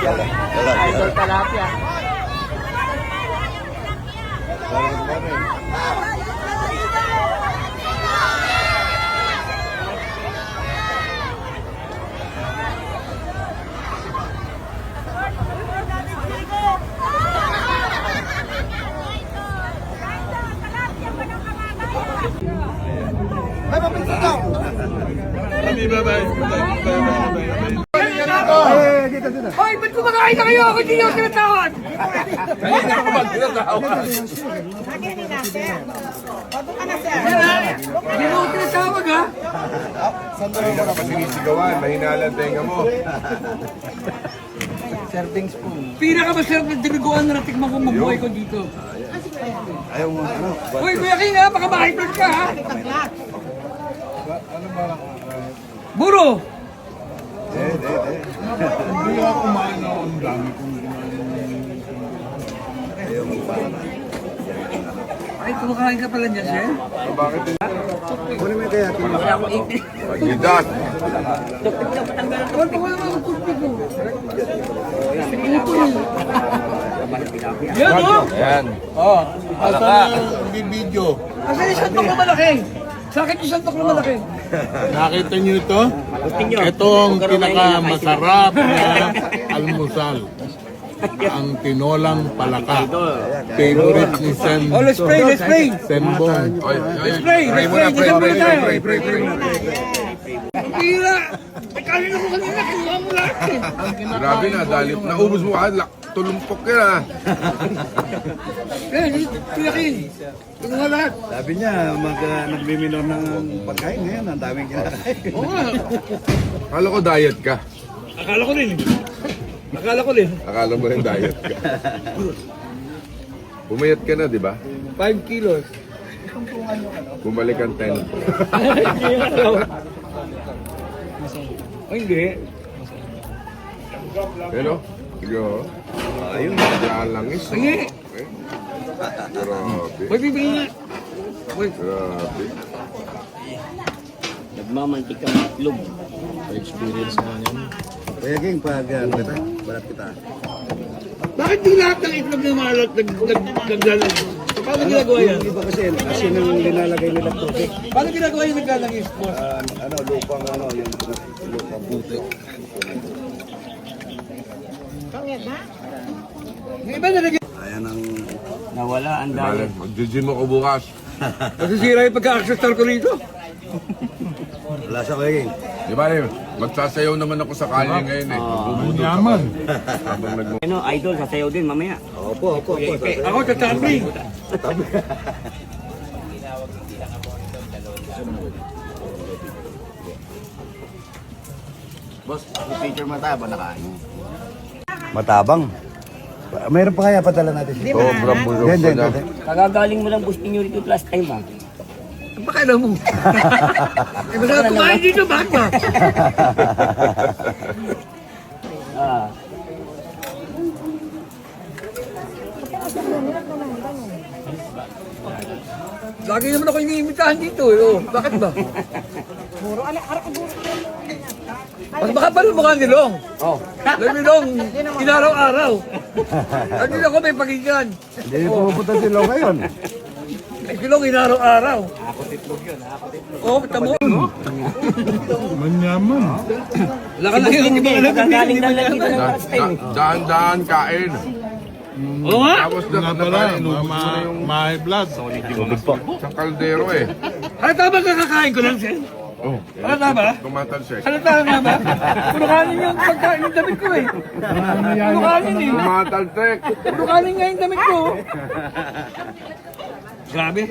Idol Talapia. Hoy, ba't kumakain na kayo? Ako hindi ako tinatawag. Hindi mo tinatawag ha? Hindi ka pa sinisigawan, mahina lang tenga mo. Pinakamasarap na dinuguan na natikman ko mabuhay ko dito. Ayaw mo, ano? Hoy, Kuya King ha, baka ma-high ka ha. Buro! Eh, eh, eh. Ay, kumakain ka pala niya, sir? Bakit? Kunin mo yung kaya. Wala akong 80. Pagidas. Wala ko wala akong kurpi ko. Ito Yan o! Ayan. Oh, Bibidyo. kasi yung santok na malaki. Sa akin yung santok na malaki. Nakita niyo ito? Ito ang pinakamasarap na almusal. Ang tinolang palaka. Favorite ni Sem Oh, let's pray, let's pray. Sembong. Oy, oy, Let's pray, pray let's muna, pray. pray, pray, Pray pray, pray, pray. Tira! Kanina mo kanina, kinuha mo lahat eh. Grabe na, dali. Naubos mo ka, lak- tulumpok ka na. Eh, Kuya King, kinuha lahat. Sabi niya, mag, uh, nagbiminor ng pagkain ngayon. Ang daming kinakain. Oo nga. Akala ko diet ka. Akala ko rin. Akala ko rin. Akala mo rin diet ka. Pumayat ka na, di ba? 5 kilos. Bumalik ang 10. Ay, hindi. Pero, sige oh. Ayun. Lalangis. oh. Sige. Okay. Grabe. May bibili na. Wait. Grabe. Nagmamantik ang itlog. Experience na yan. Kaya King, pag uh, kita, balat kita. Bakit di lahat ng itlog na malat nag nag naglalagay? Paano ginagawa yan? Yung iba kasi, asin ang linalagay nila tubig. Paano ginagawa yung naglalagay? Ah, ano, lupang ano, yung nalagay. Ayan ang... Nawala ang Bale, Mag-gym ako bukas. Nasisira yung pagka-access ko rito. Lasa ko King. Di ba, eh, magsasayaw naman ako sa kalye ngayon eh. Bubudol ka Yaman. pa. Habang nag Ano, idol, sasayaw din mamaya. Opo, opo, opo. Ako tatami. Boss, picture mo tayo ba nakain? Matabang. Mayroon pa kaya padala natin siya? Sobrang ko hindi, na. hindi. Kagagaling mo lang boosting nyo rito last time ah. Ang pakailan mo. Eh, masarap kumain dito, bakit ba? Ah. Lagi naman ako iniimitahan dito eh. Oh, bakit ba? Mas makapal ang mukha ni Long. Oh. Alam ni Long, inaraw-araw. Ano ako may pakinggan. Hindi pupunta si Long ngayon. Ay, si Long inaraw-araw. Oo, oh, tamo. Manyaman. Wala ka lang yung Hindi, ibang alam. kagagaling lang lang dito ng time da- Daan-daan kain. Oo nga. Tapos na pala, na inubos na yung ma-high blood. sa kaldero eh. Ano tama kakakain ko lang, Sen? Oh, Ano tama? tumatalsik. Ano tama ba? Puro kanin yung pagkain yung damit ko eh. Puro kanin eh. Tumatalsik. Puro kanin nga yung damit ko. Grabe.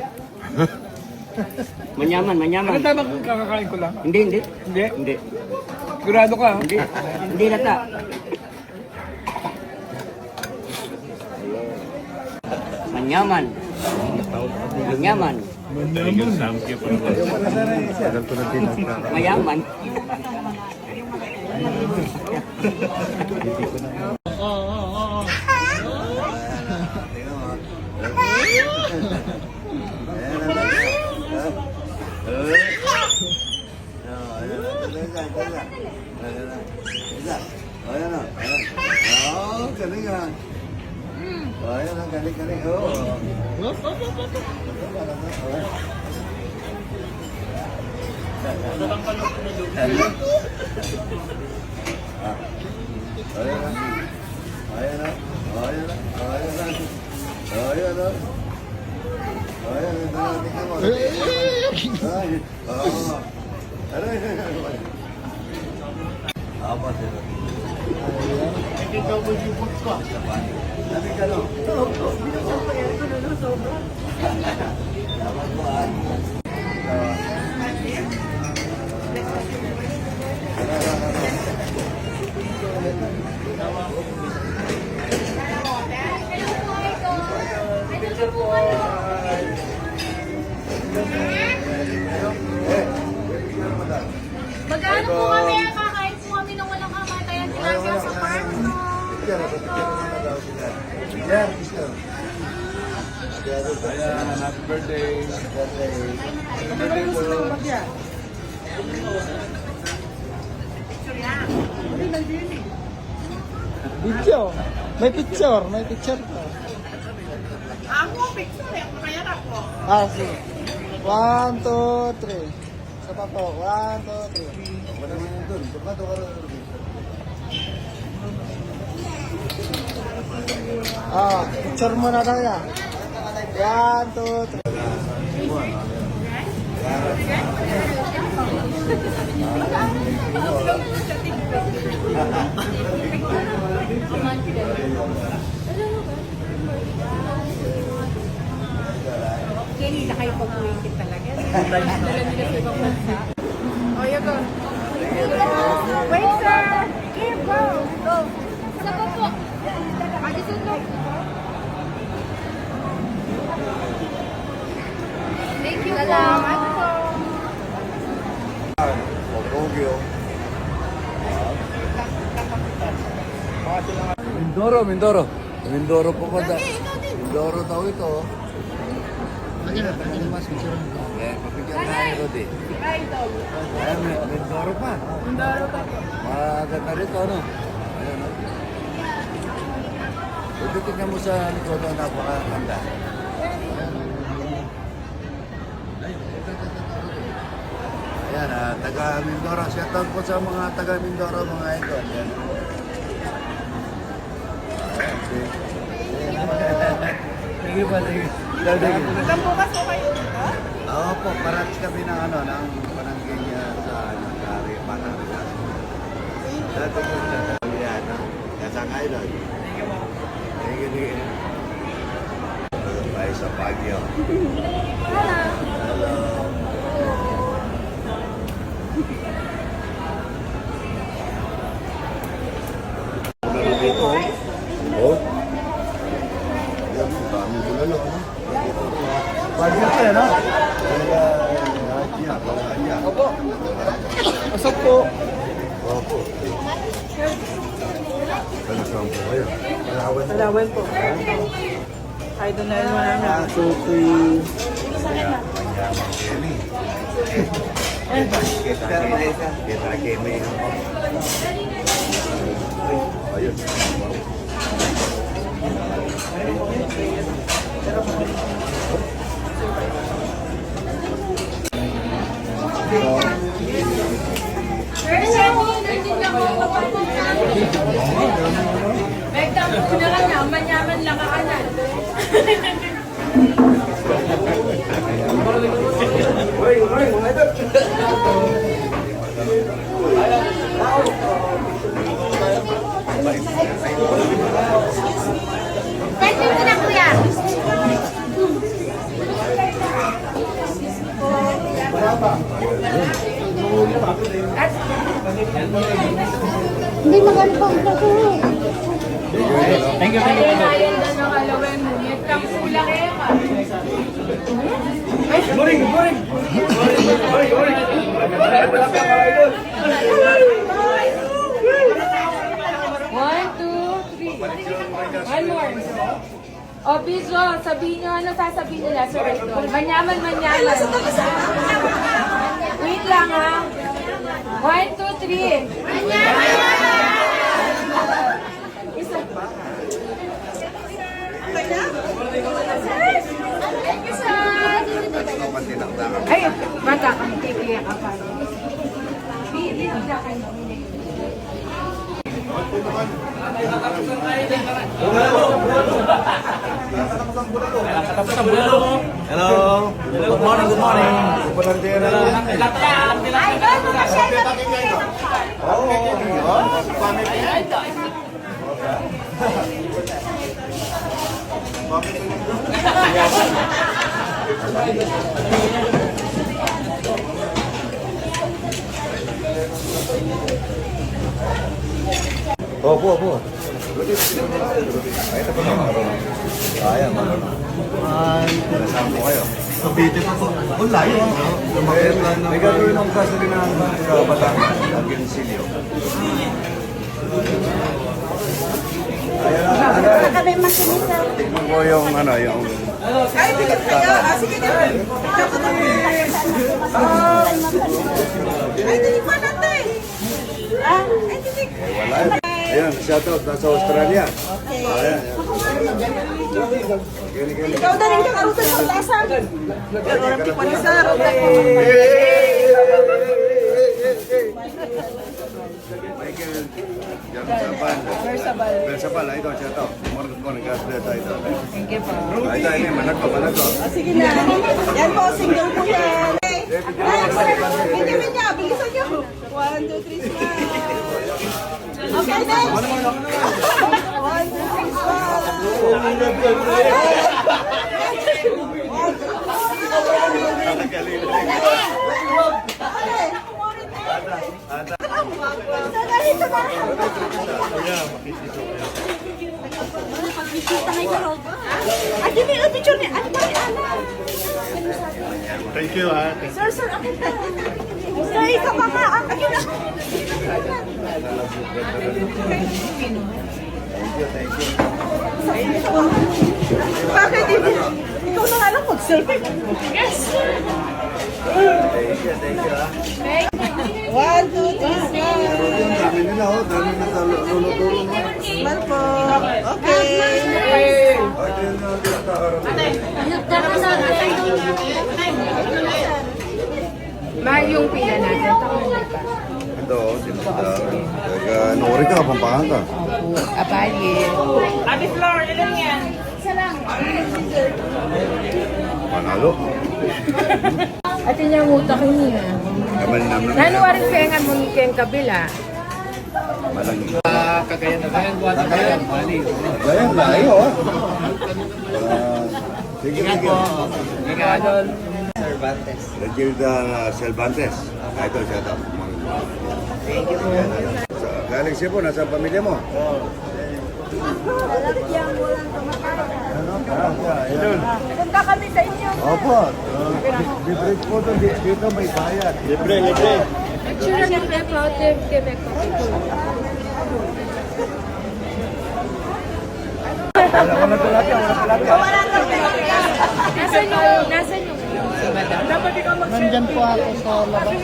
Manyaman, manyaman. Ano tama kung kakakain ko lang? Hindi, hindi. Hindi. Hindi. Sigurado ka. Hindi. Hindi nata. Manyaman. Manyaman. Mayaman. Oh, yan na. Ayan. Oh, galing ah. Oh, yan na. Galing, galing. Oh. Ah. Ayan na. Ayan na. Ayan na. Ayan na. Ayan na. Ayan na. Tingnan mo. Ay. Oo. Ano yun? Apa sila? Sabi ka no? Magkano po kami kakain Ayan, happy birthday. Happy birthday po. Video. May picture. May picture pa. Ako, picture eh. Kaya po. Ah, sige. One, two, three. Sa pa po. One, two, three. Wala mo yun dun. Tumato ka rin. Ah, picture mo na daw yan. One, two, three. Kenny, na kayo pag-uwikit talaga. Dala nila sa ibang bansa. Oh, you go. Wait, sir. Here, go. Go. Sa pa po. Thank you Salamat po. O, Tokyo. Mindoro, Mindoro. Mindoro po ko da. Mindoro daw ito. Eh, papicture tayo, Rodi. Ayan, Min- Mindoro pa. Mindoro pa. Maganda rito, ano? Ayan, no? Ito tingnan mo sa likod, no? napakaganda. Ayan, ah, taga Mindoro. Shout out po sa mga taga Mindoro, mga ito. Ayan. Ayan, si- Sige pa, sige. Sige. Ilang bukas po kayo? Oo po, parats kami ng ano, ng barangay niya sa ano, sa Panarindas. Dati po sa Talian, no? Kasangay doon. Thank you, thank you. Ano tayo sa Baguio? Hello. Bulalo dito, oh. Oh? Yan, dami bulalo, ano? Baguio pa yan, ha? Kaya, Nadia, Nadia. Opo. Pasok po. Opo. Talasang po kayo. Palawan po. Po. Idol na yun namin. Ah. Manyaman Kelly. Kita kini. Ayun. Megdang po na lang na, manyaman lang ka kanan. Pwede mo na kuya. Hindi maganda pa ang Thank you, thank you. Ayun, ayun, ano, kalawin mo. Yan kang kulang eh. One, One more. Oh, o, Bijo, sabihin nyo, ano sasabihin nila sa right? Manyaman, manyaman. Wait lang, ha? One, two, three. Manyaman! Isa. Ay, bata ka. Hindi, kaya ka pa. Hindi, hindi, hindi. Hello. Good morning, good morning. Volunteer Opo, opo. Ay, ito po mga Kaya, mga Nasaan po kayo? Cavite pa po. Oh, layo. May gagawin akong gasolinahan ba sa Batangas, Agensilio. Kami masinisa. Tignan ko yung ano, yung... Ay, tinig pa natin. Ah, ay, tinig. Wala Ayun, shoutout nasa Australia. Ayan. Gini, gini. Ikaw na rin kakarutan ng lasa. Orang tipo ni Sir. Michael Jarsabal. Jarsabal. Jarsabal, ito, shoutout. Morning, good morning. God bless, ito. Thank you po. Ito, ito, manako, manako. Sige na. Yan po, single po yan. Hindi mo niya, bilisan niyo. One, two, three, smile. Okay, next. Ay, hindi yung picture niya. Ano ba yung Thank you, ha. Sir, sir, na. Sir, ikaw pa nga. Akin na. Bakit hindi? Ikaw na nga lang mag-selfie. Yes! Thank you, thank you. One, two, three. Yung dami nila, oh. Dami na lulutulo mo. Smile po. Okay. Ay, ito yung tinatawag. Ma, yung pila natin. Ito, oh, tinatawag. Taga, nuri ka, Pampanga ka. Abayin. Panalo. Ate niya mutak niya. Kamal naman. Nanuwarin pengan mo keng kabila. Malangi. Kagayan na tayo. Kagayan. Kagayan, layo, oh. Ah, Sige, sige. Cervantes. Regilda Cervantes. Ah, ito, shout out. Thank you po. Galing siya po, nasa pamilya mo? Punta kami sa inyo. Opo. Libre po doon. Dito may bayad. Libre, libre. Picture ng Quebec, Quebec. Wala ko na tilapia, wala tilapia. Nasaan yung, nasaan yung? Dapat ikaw Nandyan po ako sa labas.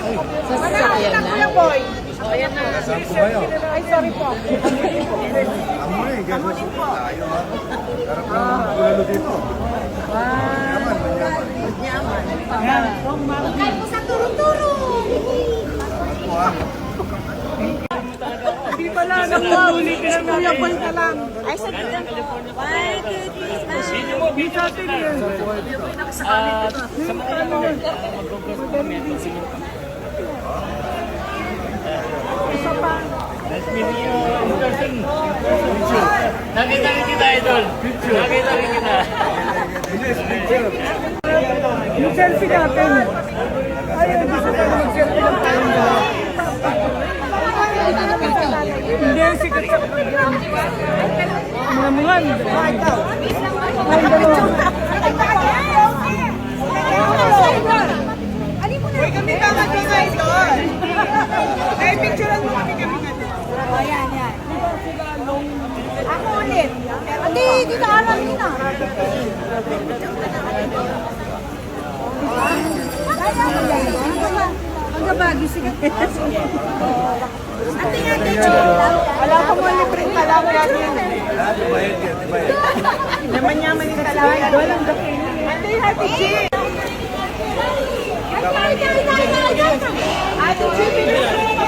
Sa sasakyan na? boy. O, yan na. Po? Ay, sorry po. Amoy, po. Ang bulalo dito. Yaman, manyaman. Mo sa turo-turo. Ako ha. Hindi pala, nakuhuli ka na Kuya. Ay, sa One, two, three, smile. Sino mo? Bisa atin yun. Nakita rin kita, idol. Nakita rin kita. Yung selfie natin. Ayun, gusto tayo mag-selfie lang tayo. Hindi, sikat sa mga mga. Ay, ikaw. Ay, dalawa. Uy, Pagkabagi, sige. Wala ko mo libre pala ko yan. Wala, tibayad yan, tibayad. Naman niya talaga. Walang gapin. Ate, Ate G! Ate G, pinag-pinag!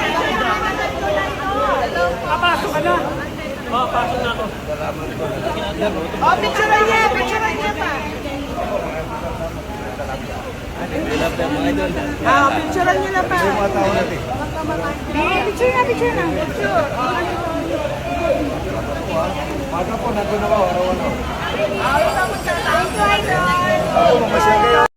Oh, picturean niya, picturean niya pa. Ah, picturean niya na pa. Eh, picture na, picture na. Picture. Maga po, nandun ako, araw-araw. Ah, thank you, Idol.